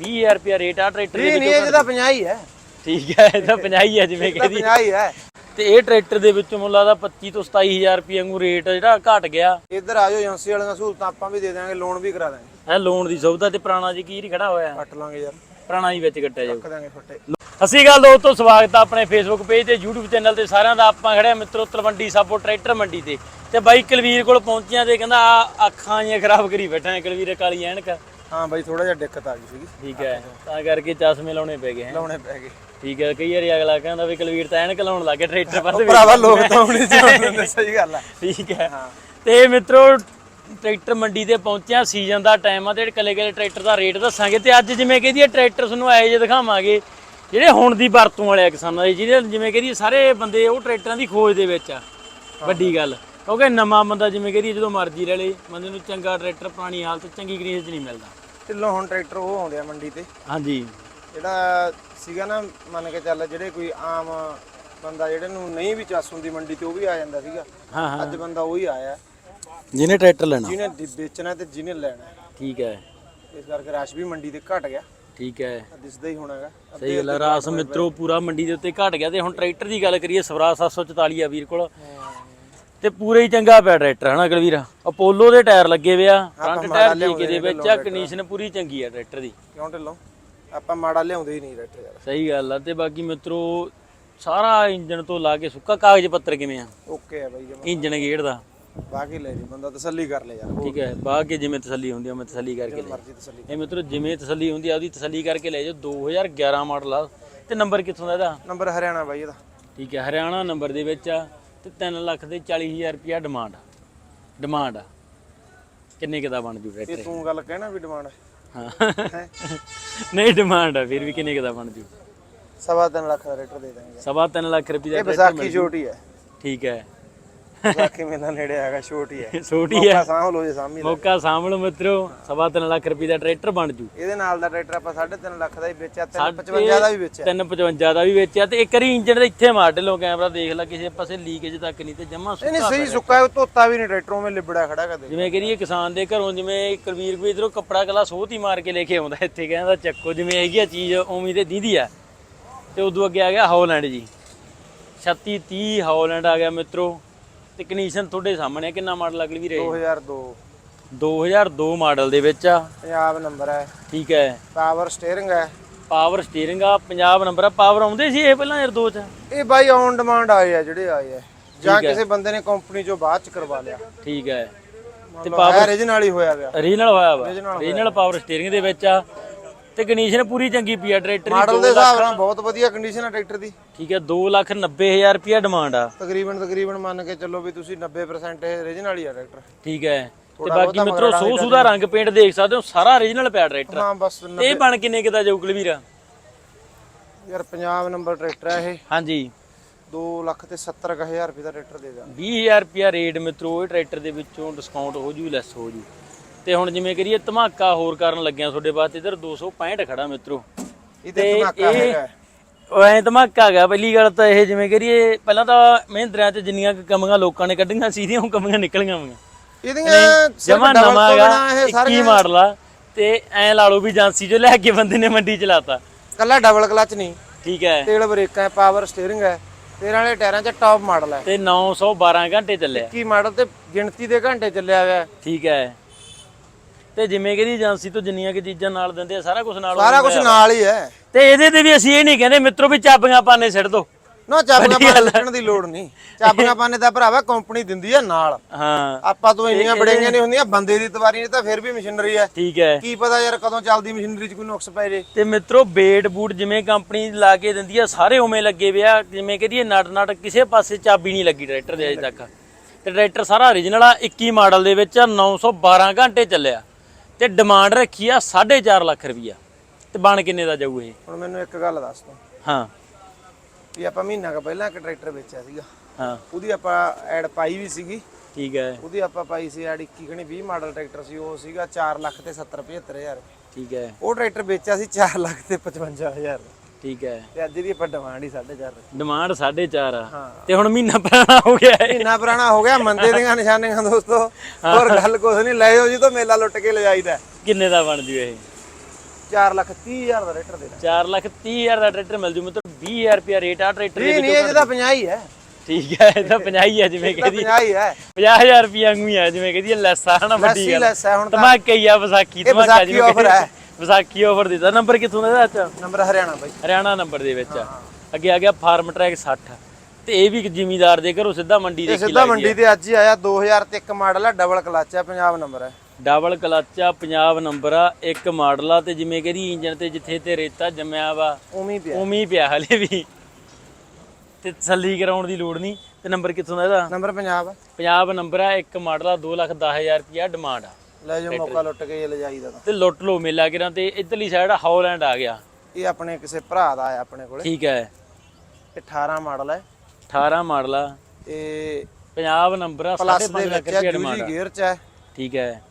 20000 ਰੁਪਿਆ ਰੇਟ ਆ ਟਰੈਕਟਰ ਦੇ ਇਹ ਨਹੀਂ ਵਿੱਚੋਂ ਇਹ ਜਿਹਦਾ 50 ਹੀ ਹੈ। ਠੀਕ ਹੈ ਇਹਦਾ 50 ਹੈ ਜਿਵੇਂ ਇਹਦਾ ਕਹਿੰਦੀ। 50 ਹੀ ਹੈ। ਤੇ ਇਹ ਟਰੈਕਟਰ ਦੇ ਵਿੱਚੋਂ ਮੁੱਲ ਆਦਾ 25 ਤੋਂ 27000 ਰੁਪਏ ਵਾਂਗੂ ਰੇਟ ਜਿਹੜਾ ਘਟ ਗਿਆ। ਇੱਧਰ ਆ ਜਾਓ ਏਜੰਸੀ ਵਾਲੀਆਂ ਸਹੂਲਤਾਂ ਆਪਾਂ ਵੀ ਦੇ ਦਾਂਗੇ ਲੋਨ ਵੀ ਕਰਾ ਦਾਂਗੇ ਇਹ ਲੋਨ ਦੀ ਸੁਵਿਧਾ ਤੇ ਪੁਰਾਣਾ ਜੀ ਕੀ ਖੜਾ ਹੋਇਆ। ਕੱਟ ਲਾਂਗੇ ਯਾਰ। ਪੁਰਾਣਾ ਹੀ ਵਿੱਚ ਕੱਟਿਆ ਜਾਊ। ਕੱਟ ਦਾਂਗੇ ਫੱਟੇ। ਅਸੀਂ ਗੱਲ ਦੋਸਤੋ ਸਵਾਗਤ ਆ ਆਪਣੇ ਫੇਸਬੁੱਕ ਪੇਜ ਤੇ YouTube ਚੈਨਲ ਤੇ। ਸਾਰਿਆਂ ਦਾ ਆਪਾਂ ਖੜਿਆ ਮਿੱਤਰੋ ਤਲਵੰਡੀ ਸਾਬੋ ਟਰੈਕਟਰ ਮੰਡੀ ਤੇ। ਤੇ ਬਾਈ ਕੁਲਵੀਰ ਕੋਲ ਪਹੁੰਚਿਆ ਤੇ ਕਹਿੰਦਾ ਆਹ ਅੱਖਾਂ ਜਿਹੀਆਂ ਖਰਾਬ ਕਰੀ ਬੈਠਾ ਹੈ ਕੁਲਵੀਰ ਕਾਲੀ ਐਨਕ। ਹਾਂ ਬਾਈ ਥੋੜਾ ਜਿਹਾ ਦਿੱਕਤ ਆ ਗਈ ਸੀਗੀ। ਠੀਕ ਹੈ ਤਾਂ ਕਰਕੇ ਚਸ਼ਮੇ ਲਾਉਣੇ ਪੈ ਗਏ ਹੈ। ਲਾਉਣੇ ਪੈ ਗਏ। ਠੀਕ ਹੈ ਕਈ ਵਾਰੀ ਅਗਲਾ ਕਹਿੰਦਾ ਵੀ ਕੁਲਵੀਰ ਤਾਂ ਐਨਕ ਲਾਉਣ ਲੱਗੇ ਟਰੈਕਟਰ ਪਰ ਭਰਾਵਾ ਲੋਕ ਤਾਂ ਹੁਣ ਜਾਣਦੇ ਸਹੀ ਗੱਲ ਆ। ਠੀਕ ਹੈ। ਤੇ ਮਿੱਤਰੋ ਟਰੈਕਟਰ ਮੰਡੀ ਤੇ ਪਹੁੰਚਿਆ ਸੀਜ਼ਨ ਦਾ ਟਾਈਮ ਆ ਤੇ ਕੱਲੇ ਕੱਲੇ ਟਰੈਕਟਰ ਦਾ ਰੇਟ ਦੱਸਾਂਗੇ ਤੇ ਅੱਜ ਜਿਵੇਂ ਕਹਦੀ ਟਰੈਕਟਰ ਤੁਹਾਨੂੰ ਆਏ ਜੇ ਦਿਖਾਵਾਂਗੇ ਜਿਹੜੇ ਹੁਣ ਦੀ ਵਰਤੋਂ ਵਾਲੇ ਕਿਸਾਨਾਂ ਦੇ ਜਿਹਦੇ ਜਿਵੇਂ ਕਹਦੀ ਸਾਰੇ ਬੰਦੇ ਉਹ ਟਰੈਕਟਰਾਂ ਦੀ ਖੋਜ ਦੇ ਵਿੱਚ ਆ। ਵੱਡੀ ਗੱਲ। ਕਿਉਂਕਿ ਨਵਾਂ ਬੰਦਾ ਜਿਵੇਂ ਕਹਦੀ ਜਦੋਂ ਮਰਜ਼ੀ ਲੈ ਲੇ ਬੰਦੇ ਨੂੰ ਚੰਗਾ ਟਰੈਕਟਰ ਪੁਰਾਣੀ ਹਾਲਤ ਚੰਗੀ ਗਰੀਸ 'ਚ ਨਹੀਂ ਮਿਲਦਾ। ਢਿੱਲੋਂ ਹੁਣ ਟਰੈਕਟਰ ਉਹ ਆਉਂਦੇ ਆ ਮੰਡੀ ਤੇ। ਹਾਂਜੀ। ਜਿਹੜਾ ਸੀਗਾ ਨਾ ਮੰਨ ਕੇ ਚੱਲ ਜਿਹੜੇ ਕੋਈ ਆਮ ਬੰਦਾ ਜਿਹੜੇ ਨੂੰ ਨਹੀਂ ਵੀ ਚੱਸ ਹੁੰਦੀ ਮੰਡੀ ਤੇ ਉਹ ਵੀ ਆ ਜਾਂਦਾ ਸੀਗਾ। ਹਾਂ ਹਾਂ। ਅੱਜ ਬੰਦਾ ਉਹੀ ਆਇਆ। ਜਿਹਨੇ ਟਰੈਕਟਰ ਲੈਣਾ। ਜਿਹਨੇ ਦੀ- ਵੇਚਣਾ ਤੇ ਜਿਹਨੇ ਲੈਣਾ। ਠੀਕ ਹੈ। ਇਸ ਕਰਕੇ ਰਸ਼ ਵੀ ਮੰਡੀ ਤੇ ਘਟ ਗਿਆ। ਠੀਕ ਹੈ। ਆਹ ਦਿਸਦਾ ਹੀ ਹੋਣਾਗਾ ਸਹੀ ਗੱਲ ਹੈ ਰਾਸ ਮਿੱਤਰੋ ਪੂਰਾ ਮੰਡੀ ਦੇ ਉੱਤੇ ਘਟ ਗਿਆ ਤੇ ਹੁਣ ਟਰੈਕਟਰ ਦੀ ਗੱਲ ਕਰੀਏ ਸਵਰਾਜ 744 ਆ ਵੀਰ ਕੋਲ। ਤੇ ਪੂਰਾ ਹੀ ਚੰਗਾ ਪਿਆ ਟਰੈਕਟਰ ਹਨਾ ਕੁਲਵੀਰ ਅਪੋਲੋ ਦੇ ਟਾਇਰ ਲੱਗੇ ਵੇ ਆ ਫਰੰਟ ਟਾਇਰ ਜੀਕੇ ਦੇ ਵਿੱਚ ਆ ਕੰਡੀਸ਼ਨ ਪੂਰੀ ਚੰਗੀ ਆ ਟਰੈਕਟਰ ਦੀ। ਕਿਉਂ ਢਿੱਲੋਂ? ਆਪਾਂ ਮਾੜਾ ਲਿਆਉਂਦੇ ਹੀ ਨਹੀਂ ਟਰੈਕਟਰ ਯਾਰ। ਸਹੀ ਗੱਲ ਆ ਤੇ ਬਾਕੀ ਮਿੱਤਰੋ ਸਾਰਾ ਇੰਜਨ ਤੋਂ ਲਾ ਕੇ ਸੁੱਕਾ ਕਾਗਜ਼ ਪੱਤਰ ਕਿਵੇਂ ਆ? ਓਕੇ ਆ ਬਾਈ ਜਮਾ ਇੰਜਨ ਗੇੜ ਦਾ। ਬਾਕੀ ਲੈ ਜੀ ਬੰਦਾ ਤਸੱਲੀ ਕਰ ਲੈ ਯਾਰ ਠੀਕ ਹੈ ਬਾਅਦ ਕੇ ਜਿਵੇਂ ਤਸੱਲੀ ਹੁੰਦੀ ਆ ਮੈਂ ਤਸੱਲੀ ਕਰਕੇ ਲੈ ਮਰਜ਼ੀ ਤਸੱਲੀ ਇਹ ਮਿੱਤਰੋ ਜਿਵੇਂ ਤਸੱਲੀ ਹੁੰਦੀ ਆ ਉਹਦੀ ਤਸੱਲੀ ਕਰਕੇ ਲੈ ਜਾਓ 2011 ਮਾਡਲ ਆ। ਤੇ ਨੰਬਰ ਕਿੱਥੋਂ ਦਾ ਇਹਦਾ? ਨੰਬਰ ਹਰਿਆਣਾ ਬਾਈ ਇਹਦਾ। ਠੀਕ ਹੈ ਹਰਿਆਣਾ ਨੰਬਰ ਦੇ ਵਿੱਚ ਆ। ਤੇ 3 ਲੱਖ ਦੇ 40000 ਰੁਪਿਆ ਡਿਮਾਂਡ ਡਿਮਾਂਡ ਆ। ਕਿੰਨੇ ਕੁ ਦਾ ਬਣ ਜੂ ਇਹ ਟਰੈਕਟਰ ਤੂੰ ਗੱਲ ਕਹਿਣਾ ਵੀ ਡਿਮਾਂਡ ਹਾਂ। ਨਹੀਂ ਡਿਮਾਂਡ ਆ ਫਿਰ ਵੀ ਕਿੰਨੇ ਕੁ ਦਾ ਬਣ ਜੂ? ਸਵਾ ਤਿੰਨ ਲੱਖ ਦਾ ਟਰੈਕਟਰ ਦੇ ਦਾਂਗੇ। ਸਵਾ ਤਿੰਨ ਲੱਖ ਰੁਪਏ ਦਾ ਇਹ ਵਿਸਾਖੀ ਛੋਟੀ ਹੈ ਠੀਕ ਹੈ। ਵਿਸਾਖੀ ਮੇਲਾ ਨੇੜੇ ਹੈਗਾ ਛੋਟੀ ਹੈ ਛੋਟੀ ਹੈ ਮੌਕਾ ਸਾਂਭ ਲੋ ਜੇ ਸਾਂਭੀ ਦਾ। ਮੌਕਾ ਸਾਂਭਲੋ ਮਿੱਤਰੋ ਸਵਾ ਤਿੰਨ ਲੱਖ ਰੁਪਏ ਦਾ ਟਰੈਕਟਰ ਬਣ ਜੂ। ਇਹਦੇ ਨਾਲ ਦਾ ਟਰੈਕਟਰ ਆਪਾਂ 3.5 ਲੱਖ ਦਾ ਹੀ ਵੇਚਿਆ 355 ਦਾ ਵੀ ਵੇਚਿਆ। 355 ਦਾ ਵੀ ਵੇਚਿਆ ਤੇ ਇੱਕ ਵਾਰੀ ਇੰਜਨ ਦੇ ਇੱਥੇ ਮਾਰ ਲਓ ਕੈਮਰਾ ਦੇਖ ਲੈ ਕਿਸੇ ਪਾਸੇ ਲੀਕੇਜ ਤੱਕ ਨਹੀਂ ਤੇ ਜਮਾ ਨਹੀਂ ਨਹੀਂ ਸਹੀ ਸੁੱਕਾ ਹੈ ਧੋਤਾ ਵੀ ਨਹੀਂ ਟਰੈਕਟਰ ਉਵੇਂ ਲਿਬੜਾ ਖੜਾ ਕਦੇ ਜਿਵੇਂ ਕਰੀਏ ਕਿਸਾਨ ਦੇ ਘਰੋਂ ਜਿਵੇਂ ਕੁਲਵੀਰ ਕੋਈ ਇਧਰੋਂ ਕੱਪੜਾ ਕਲਾ ਹੀ ਮਾਰ ਕੇ ਲੈ ਕੇ ਆਉਂਦਾ ਇੱਥੇ ਕਹਿੰਦਾ ਚੱਕੋ ਜਿਵੇਂ ਹੈਗੀ ਆ ਚੀਜ਼ ਉਵੇਂ ਤੇ ਦੀਦੀ ਆ। ਤੇ ਉਦੋਂ ਅੱਗੇ ਆ ਗਿਆ ਹਾਲੈਂਡ ਜੀ। 36 30 ਹਾਲੈਂਡ ਆ ਗਿਆ ਮਿੱਤਰੋ। ਤੇ ਕੰਡੀਸ਼ਨ ਤੁਹਾਡੇ ਸਾਹਮਣੇ ਆ ਕਿੰਨਾ ਮਾਡਲ ਅਗਲੀ ਵੀ ਰਹੇ 2002 2002 ਮਾਡਲ ਦੇ ਵਿੱਚ ਆ। ਪੰਜਾਬ ਨੰਬਰ ਹੈ। ਠੀਕ ਹੈ। ਪਾਵਰ ਸਟੀਅਰਿੰਗ ਹੈ। ਪਾਵਰ ਸਟੀਅਰਿੰਗ ਆ ਪੰਜਾਬ ਨੰਬਰ ਆ। ਪਾਵਰ ਆਉਂਦੇ ਸੀ ਇਹ ਪਹਿਲਾਂ ਯਾਰ ਦੋ ਚ? ਇਹ ਬਾਈ ਔਨ ਡਿਮਾਂਡ ਆਏ ਆ ਜਿਹੜੇ ਆਏ ਆ। ਜਾਂ ਕਿਸੇ ਬੰਦੇ ਨੇ ਕੰਪਨੀ ਚੋਂ ਬਾਅਦ ਚ ਕਰਵਾ ਲਿਆ। ਠੀਕ ਹੈ। ਤੇ ਪਾਵਰ original ਹੀ ਹੋਇਆ ਪਿਆ। ਰੀਜਨਲ ਹੋਇਆ ਵਾ। ਰੀਜਨਲ ਪਾਵਰ ਸਟੀਅਰਿੰਗ ਦੇ ਵਿੱਚ ਆ। ਤੇ ਕੰਡੀਸ਼ਨ ਪੂਰੀ ਚੰਗੀ ਪਈ ਆ ਟਰੈਕਟਰ ਦੀ ਮਾਡਲ ਦੇ ਹਿਸਾਬ ਨਾਲ ਬਹੁਤ ਵਧੀਆ ਕੰਡੀਸ਼ਨ ਹੈ ਟਰੈਕਟਰ ਦੀ। ਠੀਕ ਹੈ 290000 ਰੁਪਿਆ ਡਿਮਾਂਡ ਆ। ਤਕਰੀਬਨ ਤਕਰੀਬਨ ਮੰਨ ਕੇ ਚੱਲੋ ਵੀ ਤੁਸੀਂ 90% ਇਹ ਹੀ ਆ ਟਰੈਕਟਰ ਠੀਕ ਹੈ। ਤੇ ਬਾਕੀ ਮਿੱਤਰੋ ਸੋ ਸੁਦਾ ਰੰਗ ਪੇਂਟ ਦੇਖ ਸਕਦੇ ਹੋ ਸਾਰਾ origignal ਪਿਆ ਟਰੈਕਟਰ ਹਾਂ ਬਸ ਨ- ਇਹ ਬਣ ਕਿੰਨੇ ਕਿਦਾ ਜਾਊ ਕੁਲਵੀਰ? ਯਾਰ ਪੰਜਾਬ ਨੰਬਰ ਟਰੈਕਟਰ ਹੈ ਇਹ। ਹਾਂਜੀ। 2 ਲੱਖ ਤੇ 70 ਕੁ ਹਜ਼ਾਰ ਰੁਪਏ ਦਾ ਟਰੈਕਟਰ ਦੇ ਦਾਂਗੇ 20000 ਰੁਪਿਆ ਰੇਟ ਮਿੱਤਰੋ ਇਹ ਟਰੈਕਟਰ ਦੇ ਵਿੱਚੋਂ ਡਿਸਕਾਊਂਟ ਹੋ ਜੂ ਲੈਸ ਹੋ ਜੂ। ਤੇ ਹੁਣ ਜਿਵੇਂ ਕਰੀਏ ਧਮਾਕਾ ਹੋਰ ਕਰਨ ਲੱਗਿਆ ਤੁਹਾਡੇ ਵਾਸਤੇ ਇਧਰ 265 ਖੜਾ ਮਿੱਤਰੋ। ਧਮਾਕਾ ਇਹ- ਹੈਗਾ। ਉਹ ਐ ਧਮਾਕਾ ਗਿਆ ਪਹਿਲੀ ਗੱਲ ਤਾਂ ਇਹ ਜਿਵੇਂ ਕਰੀਏ ਪਹਿਲਾਂ ਤਾਂ ਮਹਿੰਦਰਿਆਂ 'ਚ ਜਿੰਨੀਆਂ ਕਮੀਆਂ ਲੋਕਾਂ ਨੇ ਕੱਢੀਆਂ ਸੀ ਦੀਆਂ ਉਹ ਕਮੀਆਂ ਨਿਕਲੀਆਂ ਹੋਈਆਂ। ਇਹਦੀਆਂ ਜਮਾ ਨਵਾਂ ਤੋਂ ਹੈਗਾ ਬਿਨਾਂ ਇਹ 21 ਮਾਡਲ ਆ ਤੇ ਐ ਲਾ ਲਓ ਵੀ ਏਜੰਸੀ ਚੋਂ ਲੈ ਕੇ ਬੰਦੇ ਨੇ ਮੰਡੀ ਚ ਲਾਤਾ। ਕੱਲਾ ਡਬਲ ਕਲਚ ਨਹੀਂ। ਠੀਕ ਹੈ। ਤੇਲ ਬ੍ਰੇਕਾਂ ਹੈ ਪਾਵਰ ਸਟੀਅਰਿੰਗ ਹੈ ਤੇਰਾਂ ਵਾਲੇ ਟਾਇਰਾਂ 'ਚ ਟੌਪ ਮਾਡਲ ਹੈ। ਤੇ 912 ਘੰਟੇ ਚੱਲਿਆ। 21 ਮਾਡਲ ਤੇ ਗਿਣਤੀ ਦੇ ਘੰਟੇ ਚੱਲਿਆ ਹੋਇਆ। ਠੀਕ ਹੈ। ਤੇ ਜਿਵੇਂ ਕਿ ਏਜੰਸੀ ਤੋਂ ਜਿੰਨੀਆਂ ਕਿ ਚੀਜ਼ਾਂ ਨਾਲ ਦਿੰਦੇ ਆ ਸਾਰਾ ਕੁਝ ਨਾਲ ਸਾਰਾ ਕੁਝ ਨਾਲ ਹੀ ਹੈ। ਤੇ ਇਹਦੇ ਤੇ ਵੀ ਅਸੀਂ ਇਹ ਨਹੀਂ ਕਹਿੰਦੇ ਮਿੱਤਰੋ ਵੀ ਚਾਬੀਆਂ ਪਾਣੇ ਸਿੱਟ ਦੋ। ਨਾ ਚਾਬੀਆਂ ਪਾਣੇ ਲੱਟਣ ਦੀ ਲੋੜ ਨਹੀਂ। ਚਾਬੀਆਂ ਪਾਣੇ ਦਾ ਭਰਾਵਾ ਕੰਪਨੀ ਦਿੰਦੀ ਹੈ ਨਾਲ। ਹਾਂ। ਆਪਾਂ ਤੋਂ ਇੰਨੀਆਂ ਬੜੀਆਂ ਨਹੀਂ ਹੁੰਦੀਆਂ ਬੰਦੇ ਦੀ ਤਵਾਰੀ ਨਹੀਂ ਤਾਂ ਫਿਰ ਵੀ ਮਸ਼ੀਨਰੀ ਹੈ। ਠੀਕ ਹੈ। ਕੀ ਪਤਾ ਯਾਰ ਕਦੋਂ ਚੱਲਦੀ ਮਸ਼ੀਨਰੀ 'ਚ ਕੋਈ ਨੁਕਸ ਪੈ ਜੇ। ਤੇ ਮਿੱਤਰੋ ਬੇਟ ਬੂਟ ਜਿਵੇਂ ਕੰਪਨੀ ਲਾ ਕੇ ਦਿੰਦੀ ਆ ਸਾਰੇ ਉਵੇਂ ਲੱਗੇ ਵੇ ਆ। ਜਿਵੇਂ ਕਹਦੀਏ ਨਟ ਨਟ ਕਿਸੇ ਪਾਸੇ ਚਾਬੀ ਨਹੀਂ ਲੱਗੀ ਟਰੈਕਟਰ ਦੇ ਅਜੇ ਤੱਕ। ਤੇ ਟਰੈਕਟਰ ਸਾਰਾ origignal ਆ 21 ਮਾਡਲ ਦੇ ਵਿੱਚ ਆ, 912 ਘੰਟੇ ਚੱਲਿਆ। ਤੇ ਡਿਮਾਂਡ ਰੱਖੀ ਆ 4.5 ਲੱਖ ਰੁਪਈਆ। ਤੇ ਬਣ ਕਿੰਨੇ ਦਾ ਜਾਊ ਇਹ? ਹੁਣ ਮੈਨੂੰ ਇੱਕ ਗੱਲ ਦੱਸ ਤੂੰ। ਹਾਂ। ਵੀ ਆਪਾਂ ਮਹੀਨਾ ਕੁ ਪਹਿਲਾਂ ਇੱਕ ਟਰੈਕਟਰ ਵੇਚਿਆ ਸੀਗਾ। ਹਾਂ। ਉਹਦੀ ਆਪਾਂ ਐਡ ਪਾਈ ਵੀ ਸੀਗੀ। ਠੀਕ ਹੈ। ਉਹਦੀ ਆਪਾਂ ਪਾਈ ਸੀ ਐਡ 21 ਖਣੀ 20 ਮਾਡਲ ਟਰੈਕਟਰ ਸੀ। ਉਹ ਸੀਗਾ 4 ਲੱਖ ਤੇ 70 75000 ਠੀਕ ਹੈ। ਉਹ ਟਰੈਕਟਰ ਵੇਚਿਆ ਸੀ 4 ਲੱਖ ਤੇ 55000 ਠੀਕ ਹੈ। ਤੇ ਅੱਜ ਦੀ ਆਪਾਂ ਡਿਮਾਂਡ ਹੀ 4.5 ਡਿਮਾਂਡ 4.5 ਆ। ਹਾਂ। ਤੇ ਹੁਣ ਮਹੀਨਾ ਪੁਰਾਣਾ ਹੋ ਗਿਆ ਇਹ ਮਹੀਨਾ ਪੁਰਾਣਾ ਹੋ ਗਿਆ ਮੰਦੇ ਦੀਆਂ ਨਿਸ਼ਾਨੀਆਂ ਦੋਸਤੋ। ਹੋਰ ਗੱਲ ਕੁਛ ਨਹੀਂ ਲੈ ਜਾਓ ਜੀ ਤੋਂ ਮੇਲਾ ਲੁੱਟ ਕੇ ਲੈ ਜਾਈਦਾ ਕਿੰਨੇ ਦਾ ਬਣ ਜੂ ਇਹ? 4 ਲੱਖ 30 ਹਜ਼ਾਰ ਦਾ ਟਰੈਕਟਰ ਦੇ ਦਾਂਗੇ। 4 ਲੱਖ 30 ਹਜ਼ਾਰ ਦਾ ਟਰੈਕਟਰ ਮਿਲ ਜੂ ਮਤਲਬ 20000 ਰੁਪਿਆ ਰੇਟ ਆ ਟਰੈਕਟਰ ਦੇ ਨਹੀਂ ਨਹੀਂ ਇਹ ਜਿਹਦਾ 50 ਹੀ ਹੈ। ਠੀਕ ਹੈ ਇਹ ਤਾਂ 50 ਹੀ ਆ ਜਿਵੇਂ ਇਹਦਾ ਕਹਦੀ। 50 ਹੀ ਹੈ। 50000 ਰੁਪਿਆ ਵਾਂਗੂ ਹੀ ਆ ਜਿਵੇਂ ਕਹਦੀ ਲੈਸਾ ਹਨਾ ਵੱਡੀ ਲੈਸ ਹੀ ਗੱਲ। ਲੈਸ ਹੈ ਹੁਣ ਤਾਂ ਧਮਾਕਾ ਹੀ ਆ ਵਿਸਾਖੀ ਇਹ ਧਮਾਕਾ ਵਿਸਾਖੀ offer ਹੈ। ਵਿਸਾਖੀ ਆਫਰ ਦਿੱਤਾ? ਨੰਬਰ ਕਿੱਥੋਂ ਦਾ ਇਹਦਾ ਅੱਛਾ ਨੰਬਰ ਹਰਿਆਣਾ ਬਾਈ। ਹਰਿਆਣਾ ਨੰਬਰ ਦੇ ਵਿੱਚ ਆ। ਅੱਗੇ ਆ ਗਿਆ ਫਾਰਮ ਟਰੈਕ 60 ਤੇ ਇਹ ਵੀ ਇੱਕ ਜ਼ਿਮੀਦਾਰ ਦੇ ਘਰੋਂ ਸਿੱਧਾ ਮੰਡੀ ਇਹ ਦੇ ਸਿੱਧਾ ਮੰਡੀ ਤੇ ਅੱਜ ਹੀ ਆਇਆ 2000 ਤੇ ਇੱਕ ਮਾਡਲ ਹੈ ਡਬਲ ਕਲਚ ਹੈ ਪੰਜਾਬ ਨੰਬਰ ਹੈ ਡਬਲ ਕਲਚ ਆ ਪੰਜਾਬ ਨੰਬਰ ਆ ਇੱਕ ਮਾਡਲ ਆ ਤੇ ਜਿਵੇਂ ਕਹਦੀ ਇੰਜਨ ਤੇ ਜਿੱਥੇ ਤੇ ਰੇਤਾ ਜੰਮਿਆ ਵਾ ਉਵੇਂ ਹੀ ਪਿਆ। ਉਵੇਂ ਹੀ ਪਿਆ ਹਲੇ ਵੀ। ਤੇ ਤਸੱਲੀ ਕਰਾਉਣ ਦੀ ਲੋੜ ਨਹੀਂ। ਤੇ ਨੰਬਰ ਕਿੱਥੋਂ ਦਾ ਇਹਦਾ? ਨੰਬਰ ਪੰਜਾਬ ਹੈ ਪੰਜਾਬ ਨੰਬਰ ਆ ਇੱਕ ਮਾਡਲ ਆ 2 ਲੱਖ 10000 ਰੁਪਿਆ ਡਿਮਾਂਡ ਆ। ਲੈ ਜਾਓ ਮੌਕਾ ਲੁੱਟ ਕੇ ਇਹ ਲਿਜਾਈਦਾ ਤਾਂ। ਤੇ ਲੁੱਟ ਲੋ ਮੇਲਾ ਕਿਰਾਂ ਤੇ ਇਧਰਲੀ ਸਾਈਡ ਹੌਲੈਂਡ ਆ ਗਿਆ। ਇਹ ਆਪਣੇ ਕਿਸੇ ਭਰਾ ਦਾ ਆਇਆ ਆਪਣੇ ਕੋਲੇ। ਠੀਕ ਹੈ। ਇਹ 18 ਮਾਡਲ ਹੈ। 18 ਮਾਡਲ ਆ। ਇਹ ਪੰਜਾਬ ਨੰਬਰ ਆ ਪਲੱਸ 5.5 ਦੇ ਲੱਖ ਵਿੱਚ ਹੈ ਰੁਪਇਆ ਦੂਜੀ ਡਿਮਾਂਡ ਆ ਗੇਅਰ ਚ ਹੈ। ਠੀਕ ਹੈ।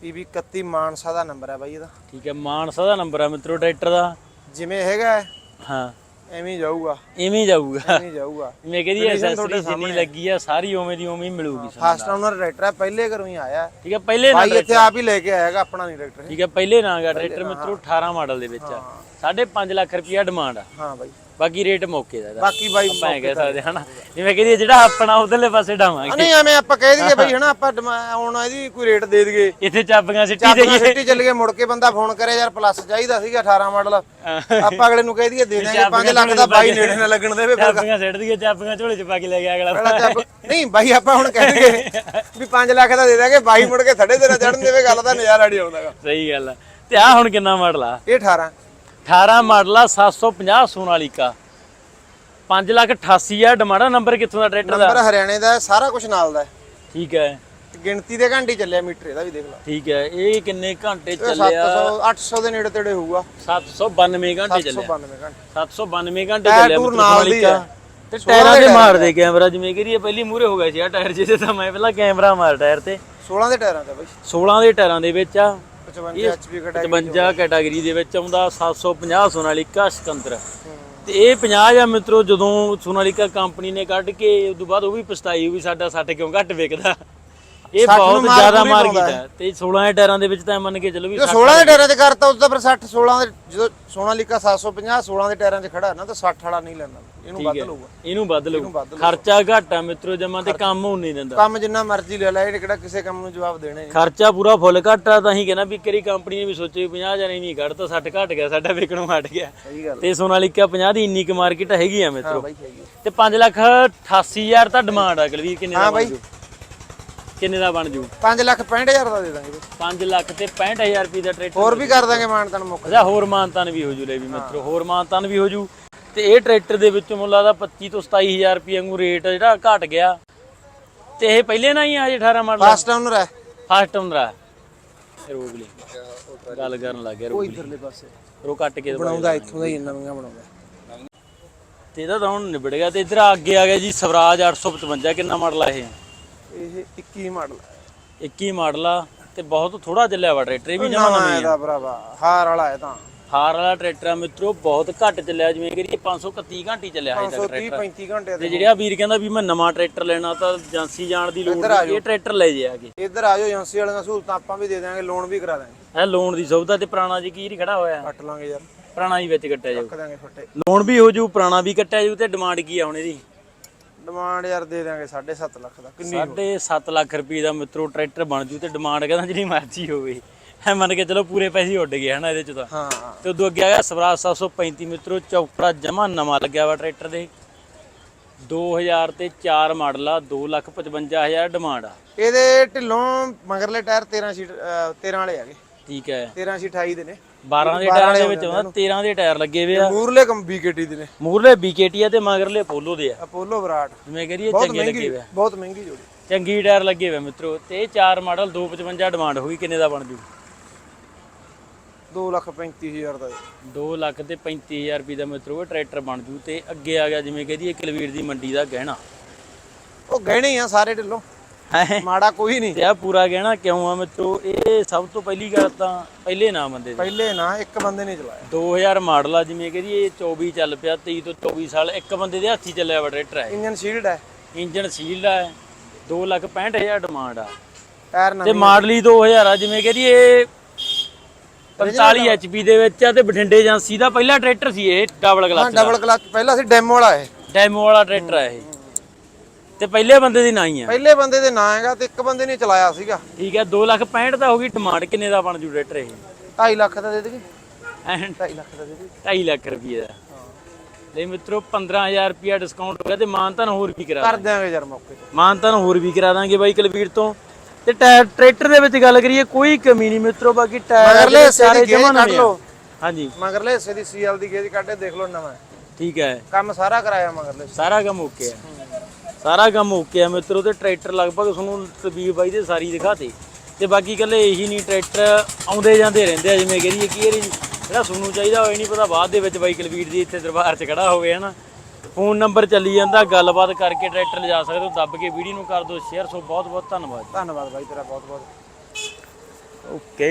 ਪੀਬੀ 31 ਮਾਨਸਾ ਦਾ ਨੰਬਰ ਹੈ ਬਾਈ ਇਹਦਾ। ਠੀਕ ਹੈ ਮਾਨਸਾ ਦਾ ਨੰਬਰ ਆ ਮਿੱਤਰੋ ਟਰੈਕਟਰ ਦਾ। ਜਿਵੇਂ ਹੈਗਾ ਹੈ, ਹਾਂ। ਐਵੇਂ ਹੀ ਜਾਊਗਾ। ਇਵੇਂ ਹੀ ਜਾਊਗਾ। ਐਵੇਂ ਹੀ ਜਾਊਗਾ। ਮੈਂ ਕਹਿੰਦੀ ਐਸੈਸਰੀ ਜਿੰਨੀ ਲੱਗੀ ਆ ਸਾਰੀ ਉਵੇਂ ਦੀ ਉਵੇਂ ਹੀ ਮਿਲੂਗੀ। ਫਾਸਟ ਓਨਰ ਟਰੈਕਟਰ ਹੈ ਪਹਿਲੇ ਘਰੋਂ ਹੀ ਆਇਆ। ਠੀਕ ਹੈ ਪਹਿਲੇ ਨਾ ਬਾਈ ਇੱਥੇ ਆਪ ਹੀ ਲੈ ਕੇ ਆਏਗਾ ਆਪਣਾ ਨਹੀਂ ਟਰੈਕਟਰ ਠੀਕ ਹੈ ਪਹਿਲੇ ਨਾਂ ਗਾ ਟਰੈਕਟਰ ਮਿੱਤਰੋ 18 ਮਾਡਲ ਦੇ ਵਿੱਚ ਆ। 5.5 ਲੱਖ ਰੁਪਇਆ ਡਿਮਾਂਡ ਆ। ਹਾਂ ਬਾਈ। ਬਾਕੀ ਰੇਟ ਮੌਕੇ ਦਾ ਇਹਦਾ। ਬਾਕੀ ਬਾਈ ਆਪਾਂ ਐਂ ਕਹਿ ਸਕਦੇ ਹਨਾ ਜਿਵੇਂ ਕਹਿੰਦੀ ਜਿਹੜਾ ਆਪਣਾ ਉਧਰਲੇ ਪਾਸੇ ਡਾਵਾਂਗੇ। ਨਹੀਂ ਐਵੇਂ ਆਪਾਂ ਕਹਿ ਦਈਏ ਬਈ ਹਨਾ ਆਪਾਂ ਡਿਮਾ- ਹੁਣ ਇਹਦੀ ਕੋਈ ਰੇਟ ਦੇ ਦਈਏ। ਇੱਥੇ ਚਾਬੀਆਂ ਸਿੱਟੀ ਚਾਬੀਆਂ ਦੇਈਏ ਸਿੱਟੀ ਚੱਲ ਗਏ ਮੁੜ ਕੇ ਬੰਦਾ ਫੋਨ ਕਰੇ ਯਾਰ ਪਲੱਸ ਚਾਹੀਦਾ ਸੀਗਾ 18 ਮਾਡਲ ਆਪਾਂ ਅਗਲੇ ਨੂੰ ਕਹਿ ਦਈਏ ਦੇ ਦਾਂਗੇ 5 ਲੱਖ ਦਾ ਬਾਈ ਨੇੜੇ ਨਾ ਲੱਗਣ ਦੇਵੇ ਫਿਰ ਚਾਬੀਆਂ ਸਿੱਟ ਦਈਏ ਚਾਬੀਆਂ ਝੋਲੇ ਚ ਪਾ ਕੇ ਲੈ ਗਿਆ ਅਗਲਾ। ਪਹਿਲਾਂ ਚਾਬ ਨਹੀਂ ਬਾਈ ਆਪਾਂ ਹੁਣ ਕਹਿ ਦਈਏ ਵੀ 5 ਲੱਖ ਦਾ ਦੇ ਦਾਂਗੇ ਬਾਈ ਮੁੜ ਕੇ ਥੜੇ ਤੇ ਨਾ ਚੜਨ ਦੇਵੇ ਗੱਲ ਦਾ ਨਜ਼ਾਰਾ ਨਹੀਂ ਆਉਂਦਾਗਾ ਸਹੀ ਗੱਲ ਆ। ਤੇ ਆ ਹੁਣ ਕਿੰਨਾ ਮਾਡਲ ਆ? ਇਹ 18 18 ਮਾਡਲ ਆ 750 ਸੋਨਾਲੀਕਾ 5 ਲੱਖ 88 ਹਜ਼ਾਰ ਡਿਮਾਂਡ ਆ ਨੰਬਰ ਕਿੱਥੋਂ ਦਾ ਟਰੈਕਟਰ ਦਾ? ਨੰਬਰ ਹਰਿਆਣੇ ਦਾ ਹੈ, ਸਾਰਾ ਕੁਝ ਨਾਲ ਦਾ ਹੈ। ਠੀਕ ਹੈ। ਗਿਣਤੀ ਦੇ ਘੰਟੇ ਚੱਲਿਆ ਮੀਟਰ ਇਹਦਾ ਵੀ ਦੇਖ ਲਾ। ਠੀਕ ਹੈ ਇਹ ਕਿੰਨੇ ਘੰਟੇ ਇਹ ਚੱਲਿਆ? 700 800 ਦੇ ਨੇੜੇ ਤੇੜੇ ਹੋਊਗਾ। 792 ਘੰਟੇ ਚੱਲਿਆ। 792 ਘੰਟੇ। 792 ਘੰਟੇ ਟਾਇਰ ਚੱਲਿਆ ਟੂਰ ਨਾਲ ਦੀ। ਹੈ। ਤੇ ਟਾਇਰਾਂ ਦੇ ਦੇ ਮਾਰਦੇ ਕੈਮਰਾ ਜਿਵੇਂ ਕਰੀਏ ਪਹਿਲੀ ਮੂਰੇ ਹੋ ਗਿਆ ਸੀ। ਆ ਟਾਇਰ ਜਿਹਦੇ ਤਾਂ ਮੈਂ ਪਹਿਲਾਂ ਕੈਮਰਾ ਮਾਰ ਟਾਇਰ ਤੇ। 16 ਦੇ ਟਾਇਰਾਂ ਤੇ ਬਾਈ। 16 ਦੇ ਟਾਇਰਾਂ ਦੇ ਵਿੱਚ ਆ। 55 ਐਚਪੀ ਕਟਾ 55 ਕੈਟਾਗਰੀ ਦੇ ਵਿੱਚ ਆਉਂਦਾ 750 ਸੋਨਾਲੀਕਾ ਸਿਕੰਦਰ। ਤੇ ਇਹ 50 ਆ ਮਿੱਤਰੋ ਜਦੋਂ ਸੋਨਾਲੀਕਾ ਕੰਪਨੀ ਨੇ ਕੱਢ ਕੇ ਉਸ ਤੋਂ ਬਾਅਦ ਉਹ ਵੀ ਪਛਤਾਈ ਵੀ ਸਾਡਾ 60 ਕਿਉਂ ਘੱਟ ਵਿਕਦਾ ਇਹ 60 ਨੂੰ ਬਹੁਤ ਮਾਰ ਜ਼ਿਆਦਾ ਪੂਰੀ ਮਾਰ ਪਾਉਂਦਾ ਕੀਤਾ ਤੇ 16 ਦੇ ਟਾਇਰਾਂ ਦੇ ਵਿੱਚ ਤਾਂ ਮੰਨ ਕੇ ਚੱਲੋ ਵੀ ਜਦੋਂ 16 ਦੇ ਟਾਇਰਾਂ ਤੇ ਕਰਤਾ ਉਸ ਦਾ ਫਿਰ 60 16 ਦੇ ਜਦੋਂ ਸੋਨਾਲੀਕਾ 750 16 ਦੇ ਟਾਇਰਾਂ 'ਚ ਖੜਾ ਹੈ ਨਾ ਤਾਂ 60 ਵਾਲਾ ਨਹੀਂ ਲੈਣਾ ਇਹਨੂੰ ਵੱਧ ਲਊਗਾ। ਇਹਨੂੰ ਵੱਧ ਲਊ ਵੱਧ ਖਰਚਾ ਘੱਟ ਆ ਮਿੱਤਰੋ ਜਮਾ ਤੇ ਕੰਮ ਹੋਣ ਨਹੀਂ ਦਿੰਦਾ। ਕੰਮ ਜਿੰਨਾ ਮਰਜ਼ੀ ਲੈ ਲੈ ਇਹ ਕਿਹੜਾ ਕਿਸੇ ਕੰਮ ਨੂੰ ਜਵਾਬ ਦੇਣਾ। ਹੀ ਨਹੀਂ ਖਰਚਾ ਪੂਰਾ ਫੁੱਲ ਘੱਟ ਆ ਤਾਂ ਹੀ ਕਹਿੰਦਾ ਵੀ ਕਰੀ ਕੰਪਨੀ ਨੇ ਵੀ ਸੋਚੇ 50 ਜਾਂ ਨਹੀਂ ਘੱਟ ਤਾਂ 60 ਘੱਟ ਗਿਆ ਸਾਡਾ ਵਿਕਣੋਂ ਹਟ ਗਿਆ। ਸਹੀ ਗੱਲ ਤੇ ਸੋਨਾਲੀਕਾ 50 ਦੀ ਇੰਨੀ ਕੁ ਮਾਰਕੀਟ ਹੈਗੀ ਆ ਮਿੱਤਰੋ। ਬਾਈ ਹੈਗੀ ਤੇ 5 ਲੱਖ 88000 ਤਾਂ ਡਿਮਾਂਡ ਆ ਗਲਵੀਰ ਕਿੰਨੇ ਦਾ ਬਣ ਜੂ ਕਿੰਨੇ ਦਾ ਬਣ ਜੂ? 5 ਲੱਖ 65000 ਦਾ ਦੇ ਦਾਂਗੇ ਬਈ। 5 ਲੱਖ ਤੇ 65000 ਰੁਪਏ ਦਾ ਟਰੈਕਟਰ ਹੋਰ ਵੀ ਕਰ ਦਾਂਗੇ ਮਾਨਤਨ ਮੁੱਕ। ਅੱਛਾ ਹੋਰ ਮਾਨਤਾਨ ਵੀ ਹੋ ਜੂ ਲੈ ਵੀ ਮਿੱਤਰੋ ਹੋਰ ਮਾਨਤਾਨ ਵੀ ਹੋ ਜੂ। ਤੇ ਇਹ ਟਰੈਕਟਰ ਦੇ ਵਿੱਚੋਂ ਮੁੱਲ ਆਦਾ 25 ਤੋਂ 27000 ਰੁਪਏ ਵਾਂਗੂ ਰੇਟ ਜਿਹੜਾ ਘਟ ਗਿਆ। ਤੇ ਇਹ ਪਹਿਲੇ ਨਾ ਹੀ ਆ ਜੇ 18 ਮਾਡਲ? ਫਾਸਟ ਓਨਰ ਹੈ ਫਾਸਟ ਹੁੰਦਾ ਰੋਕ ਲਈ। ਗੱਲ ਕਰਨ ਲੱਗ ਗਿਆ ਰੋਕ ਲਈ। ਇਧਰਲੇ ਪਾਸੇ। ਰੋ ਕੱਟ ਕੇ। ਬਣਾਉਂਦਾ ਇੱਥੋਂ ਦਾ ਹੀ ਨਵੀਆਂ ਬਣਾਉਂਦਾ। ਤੇ ਇਹਦਾ ਤਾਂ ਹੁਣ ਨਿਬੜ ਗਿਆ ਤੇ ਇਧਰ ਅੱਗੇ ਆ ਗਿਆ ਜੀ ਸਵਰਾਜ 855 ਕਿੰਨਾ ਮਾਡਲ ਆ ਇਹ? ਇਹ 21 ਮਾਡਲ ਹੈ 21 ਮਾਡਲ ਆ ਤੇ ਬਹੁਤ ਥੋੜਾ ਚੱਲਿਆ ਵਾ ਟਰੈਕਟਰ ਵੀ ਜਮਾ ਨਵਾਂ ਇਹਦਾ ਭਰਾਵਾ ਹਾਰ ਵਾਲਾ ਹੈ ਤਾਂ। ਹਾਰ ਵਾਲਾ ਟਰੈਕਟਰ ਆ ਮਿੱਤਰੋ ਬਹੁਤ ਘੱਟ ਚੱਲਿਆ ਜਿਵੇਂ ਕਿ 531 ਘੰਟੇ ਹੀ ਚੱਲਿਆ ਹਜੇ ਤੱਕ 530 35 ਘੰਟੇ ਤੇ ਜਿਹੜਾ ਵੀਰ ਕਹਿੰਦਾ ਵੀ ਮੈਂ ਨਵਾਂ ਟਰੈਕਟਰ ਲੈਣਾ ਤਾਂ ਏਜੰਸੀ ਜਾਣ ਦੀ ਲੋੜ ਨਹੀਂ ਇਹ ਟਰੈਕਟਰ ਲੈ ਜੇ ਆਗੇ ਇੱਧਰ ਆ ਜਾਓ ਏਜੰਸੀ ਵਾਲੀਆਂ ਸਹੂਲਤਾਂ ਆਪਾਂ ਵੀ ਦੇ ਦਾਂਗੇ ਲੋਨ ਵੀ ਕਰਾ ਦਾਂਗੇ ਇਹ ਲੋਨ ਦੀ ਸੁਵਿਧਾ ਤੇ ਪੁਰਾਣਾ ਜੀ ਕੀ ਨੀ ਖੜਾ ਹੋਇਆ। ਕੱਟ ਲਾਂਗੇ ਯਾਰ। ਪੁਰਾਣਾ ਹੀ ਵਿੱਚ ਕੱਟਿਆ ਜਾਊ। ਕੱਟ ਦਾਂਗੇ ਫੱਟੇ ਲੋਨ ਵੀ ਹੋ ਜੂ ਪੁਰਾਣਾ ਵੀ ਕੱਟਿਆ ਜਾਊ ਤੇ ਡਿਮਾਂਡ ਕੀ ਆ ਹੁਣ ਇਹਦੀ? ਡਿਮਾਂਡ ਯਾਰ ਦੇ ਦਾਂਗੇ 7.5 ਲੱਖ ਦਾ ਕਿੰਨੀ ਸਾਢੇ 7 ਲੱਖ ਰੁਪਏ ਦਾ ਮਿੱਤਰੋ ਟਰੈਕਟਰ ਬਣ ਜੂ ਤੇ ਡਿਮਾਂਡ ਕਹਿੰਦਾ ਜਿਹੜੀ ਮਰਜ਼ੀ ਹੋਵੇ। ਐ ਮੰਨ ਕੇ ਚਲੋ ਪੂਰੇ ਪੈਸੇ ਹੀ ਉੱਡ ਗਏ ਹਨਾ ਇਹਦੇ ਚ ਤਾਂ। ਹਾਂ। ਤੇ ਉਦੋਂ ਅੱਗੇ ਆ ਗਿਆ ਸਵਰਾਜ 735 ਮਿੱਤਰੋ ਚੌਕੜਾ ਜਮਾ ਨਵਾਂ ਲੱਗਿਆ ਵਾ ਟਰੈਕਟਰ ਦੇ। 2000 ਤੇ 4 ਮਾਡਲ ਆ 255000 ਡਿਮਾਂਡ ਆ। ਇਹਦੇ ਢਿੱਲੋਂ ਮਗਰਲੇ ਟਾਇਰ 13 ਸੀਟ 13 ਵਾਲੇ ਹੈਗੇ। ਠੀਕ ਹੈ। 13 ਸੀ 28 ਦੇ ਨੇ। 12 ਦੇ ਟਾਇਰਾਂ ਦੇ ਵਿੱਚ ਆਉਂਦਾ 13 ਦੇ ਟਾਇਰ ਲੱਗੇ ਵੇ ਆ। ਮੂਰਲੇ ਕਮ ਬੀਕੇਟੀ ਦੇ ਨੇ। ਮੂਰਲੇ ਬੀਕੇਟੀ ਆ ਤੇ ਮਗਰਲੇ ਪੋਲੋ ਦੇ ਆ। ਅਪੋਲੋ ਵਿਰਾਟ। ਜਿਵੇਂ ਕਰੀਏ ਚੰਗੇ ਲੱਗੇ ਆ। ਬਹੁਤ ਮਹਿੰਗੀ ਜੋੜੀ। ਚੰਗੀ ਟਾਇਰ ਲੱਗੇ ਵੇ ਮਿੱਤਰੋ। ਤੇ ਇਹ 4 ਮਾਡਲ 255 ਡਿਮਾਂਡ ਹੋਈ ਕਿੰਨੇ ਦਾ ਬਣ ਜੂ? 2 ਲੱਖ 35000 ਦਾ। 2 ਲੱਖ ਤੇ 35000 ਰੁਪਏ ਦਾ ਮਿੱਤਰੋ ਇਹ ਟਰੈਕਟਰ ਬਣ ਜੂ ਤੇ ਅੱਗੇ ਆ ਗਿਆ ਜਿਵੇਂ ਕਹਦੀਏ ਕਲਵੀਰ ਦੀ ਮੰਡੀ ਦਾ ਗਹਿਣਾ। ਉਹ ਗਹਿਣੇ ਆ ਸਾਰੇ ਢਿੱਲੋਂ। ਹੈ? ਮਾੜਾ ਕੋਈ ਨਹੀਂ। ਤੇ ਆ ਪੂਰਾ ਗਹਿਣਾ ਕਿਉਂ ਆ ਮਿੱਤਰੋ? ਇਹ ਸਭ ਤੋਂ ਪਹਿਲੀ ਗੱਲ ਤਾਂ ਪਹਿਲੇ ਨਾਮ ਬੰਦੇ ਦੇ। ਪਹਿਲੇ ਨਾ ਇੱਕ ਬੰਦੇ ਨੇ ਚਲਾਇਆ। 2000 ਮਾਡਲ ਆ ਜਿਵੇਂ ਕਹਦੀਏ 24 ਚੱਲ ਪਿਆ 23 ਤੋਂ 24 ਸਾਲ ਇੱਕ ਬੰਦੇ ਦੇ ਹੱਥੀ ਚੱਲਿਆ ਵਾ ਟਰੈਕਟਰ ਹੈ ਇੰਜਨ ਸ਼ੀਲਡ ਹੈ ਇੰਜਨ ਸੀਲਡ ਆ 2 ਲੱਖ 65000 ਡਿਮਾਂਡ ਆ। ਟਾਇਰ ਤੇ ਨਵੇਂ ਮਾਡਲ ਹੀ 2000 ਆ ਜਿਵੇਂ ਕਹਦੀਏ 45 HP ਦੇ ਵਿੱਚ ਆ ਤੇ ਬਠਿੰਡੇ ਏਜੰਸੀ ਦਾ ਪਹਿਲਾ ਟਰੈਕਟਰ ਸੀ ਇਹ ਡਬਲ ਹਾਂ ਕਲਚ ਦਾ। ਡਬਲ ਕਲਚ ਪਹਿਲਾਂ ਸੀ ਡੈਮੋ ਵਾਲਾ ਇਹ। ਡੈਮੋ ਵਾਲਾ ਟਰੈਕਟਰ ਆ ਇਹ। ਤੇ ਪਹਿਲੇ ਬੰਦੇ ਦੀ ਨਾ ਹੀ ਆ। ਪਹਿਲੇ ਬੰਦੇ ਦੇ ਨਾਂ ਹੈਗਾ ਤੇ ਇੱਕ ਬੰਦੇ ਨੇ ਚਲਾਇਆ ਸੀਗਾ। ਠੀਕ ਹੈ 2 ਲੱਖ 65 ਦਾ ਹੋ ਗਈ ਡਿਮਾਂਡ ਕਿੰਨੇ ਦਾ ਬਣ ਜੂ ਟਰੈਕਟਰ ਇਹ? 2.5 ਲੱਖ ਦਾ ਦੇ ਦੇਗੇ। ਐਨ 2.5 ਲੱਖ ਦਾ ਦੇ ਦੇਗੇ। 2.5 ਲੱਖ ਰੁਪਏ ਦਾ। ਲੈ ਮਿੱਤਰੋ 15000 ਰੁਪਿਆ ਡਿਸਕਾਊਂਟ ਹੋ ਗਿਆ ਤੇ ਮਾਨਤਨ ਹੋਰ ਵੀ ਕਰਾ ਕਰ ਦਿਆਂਗੇ ਯਾਰ ਮੌਕੇ ਤੇ। ਮਾਨਤਨ ਹੋਰ ਵੀ ਕਰਾ ਦਾਂਗੇ ਬਾਈ ਕਲਵੀਰ ਤੋਂ। ਤੇ ਟਾਇਰ ਟਰੈਕਟਰ ਦੇ ਵਿੱਚ ਗੱਲ ਕਰੀਏ ਕੋਈ ਕਮੀ ਨਹੀਂ ਮਿੱਤਰੋ ਬਾਕੀ ਟਾਇਰ ਮਗਰਲੇ ਹਿੱਸੇ ਦੀ ਗੇਜ ਕੱਢ। ਲਓ। ਹਾਂਜੀ। ਮਗਰਲੇ ਹਿੱਸੇ ਦੀ ਸੀਐਲ ਦੀ ਗੇਜ ਕੱਢੇ ਦੇਖ ਲਓ ਨਵਾਂ। ਠੀਕ ਹੈ। ਕੰਮ ਸਾਰਾ ਕਰਾਇਆ ਮਗਰਲੇ ਸਾਰਾ ਕੰਮ ਓਕੇ ਆ। ਸਾਰਾ ਕੰਮ ਓਕੇ ਆ ਮਿੱਤਰੋ ਤੇ ਟਰੈਕਟਰ ਲਗਭਗ ਤੁਹਾਨੂੰ ਤਬੀਬ ਬਾਈ ਦੇ ਸਾਰੀ ਦਿਖਾਤੇ। ਤੇ ਬਾਕੀ ਕੱਲੇ ਇਹੀ ਨਹੀਂ ਟਰੈਕਟਰ ਆਉਂਦੇ ਜਾਂਦੇ ਰਹਿੰਦੇ ਆ ਜਿਵੇਂ ਕਹਦੀਏ ਕੀ ਇਹ ਜਿਹੜਾ ਤੁਹਾਨੂੰ ਚਾਹੀਦਾ ਹੋਏ ਨਹੀਂ ਪਤਾ ਬਾਅਦ ਦੇ ਵਿੱਚ ਬਾਈ ਕਲਵੀਰ ਦੀ ਇੱਥੇ ਦਰਬਾਰ 'ਚ ਖੜਾ ਹੋਵੇ ਹਨਾ। ਫੋਨ ਨੰਬਰ ਚੱਲੀ ਜਾਂਦਾ ਗੱਲਬਾਤ ਕਰਕੇ ਟਰੈਕਟਰ ਲਿਜਾ ਸਕਦੇ ਹੋ ਦੱਬ ਕੇ ਵੀਡੀਓ ਨੂੰ ਕਰ ਦਿਓ ਸ਼ੇਅਰ ਸੋ ਬਹੁਤ ਬਹੁਤ ਧੰਨਵਾਦ। ਧੰਨਵਾਦ ਬਾਈ ਤੇਰਾ ਬਹੁਤ ਬਹੁਤ ਓਕੇ